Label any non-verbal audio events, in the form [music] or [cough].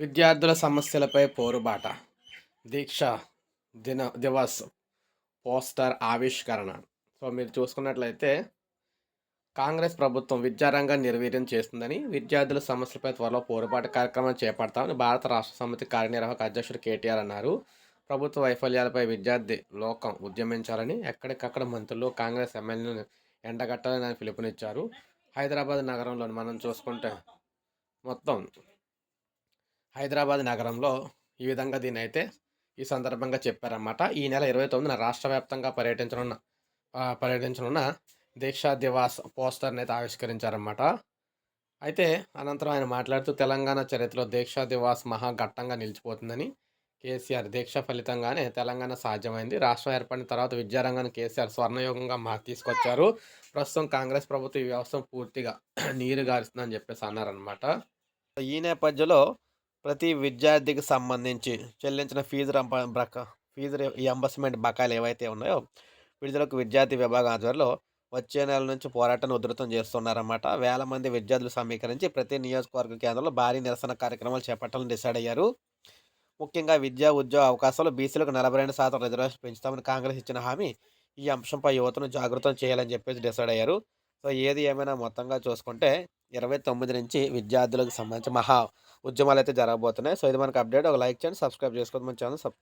విద్యార్థుల సమస్యలపై పోరుబాట. దీక్ష దిన దివస్ పోస్టర్ ఆవిష్కరణ. సో మీరు చూసుకున్నట్లయితే కాంగ్రెస్ ప్రభుత్వం విద్యారంగం నిర్వీర్యం చేస్తుందని విద్యార్థుల సమస్యలపై త్వరలో పోరుబాట కార్యక్రమం చేపడతామని భారత రాష్ట్ర సమితి కార్యనిర్వాహక అధ్యక్షుడు కేటీఆర్ అన్నారు. ప్రభుత్వ వైఫల్యాలపై విద్యార్థి లోకం ఉద్యమించాలని ఎక్కడికక్కడ మంత్రులు కాంగ్రెస్ ఎమ్మెల్యేలను ఎండగట్టాలని ఆయన పిలుపునిచ్చారు. హైదరాబాద్ నగరంలో మనం చూసుకుంటే మొత్తం హైదరాబాద్ నగరంలో ఈ విధంగా దీని అయితే ఈ సందర్భంగా చెప్పారన్నమాట. ఈ నెల ఇరవై తొమ్మిదిన రాష్ట్ర వ్యాప్తంగా పర్యటించనున్న పర్యటించనున్న దీక్షా దివాస్ పోస్టర్ని అయితే ఆవిష్కరించారన్నమాట. అయితే అనంతరం ఆయన మాట్లాడుతూ తెలంగాణ చరిత్రలో దీక్షా దివాస్ మహా ఘట్టంగా నిలిచిపోతుందని కేసీఆర్ దీక్ష ఫలితంగానే తెలంగాణ సాధ్యమైంది. రాష్ట్రం ఏర్పడిన తర్వాత విద్యారంగాన్ని కేసీఆర్ స్వర్ణయోగంగా మా తీసుకొచ్చారు. ప్రస్తుతం కాంగ్రెస్ ప్రభుత్వం ఈ వ్యవస్థను పూర్తిగా [clears throat] నీరు గారుస్తుందని చెప్పేసి అన్నారనమాట ఈ నేపథ్యంలో ప్రతి విద్యార్థికి సంబంధించి చెల్లించిన ఫీజు రంప బ్రక ఫీజు ఎంబర్స్మెంట్ బకాయిలు ఏవైతే ఉన్నాయో విడుదలకు విద్యార్థి విభాగం ఆధ్వర్యంలో వచ్చే నెల నుంచి పోరాటాన్ని ఉధృతం చేస్తున్నారన్నమాట. వేల మంది విద్యార్థులు సమీకరించి ప్రతి నియోజకవర్గ కేంద్రంలో భారీ నిరసన కార్యక్రమాలు చేపట్టాలని డిసైడ్ అయ్యారు. ముఖ్యంగా విద్యా ఉద్యోగ అవకాశాలు బీసీలకు నలభై రెండు శాతం రిజర్వేషన్ పెంచుతామని కాంగ్రెస్ ఇచ్చిన హామీ ఈ అంశంపై యువతను జాగృతం చేయాలని చెప్పేసి డిసైడ్ అయ్యారు. సో ఏది ఏమైనా మొత్తంగా చూసుకుంటే ఇరవై తొమ్మిది నుంచి విద్యార్థులకు సంబంధించి మహా ఉద్యమాలు అయితే జరగబోతున్నాయి. సో ఇది మనకు అప్డేట్. ఒక లైక్ చేయండి సబ్స్క్రైబ్ చేసుకోండి. మన ఛానల్ సబ్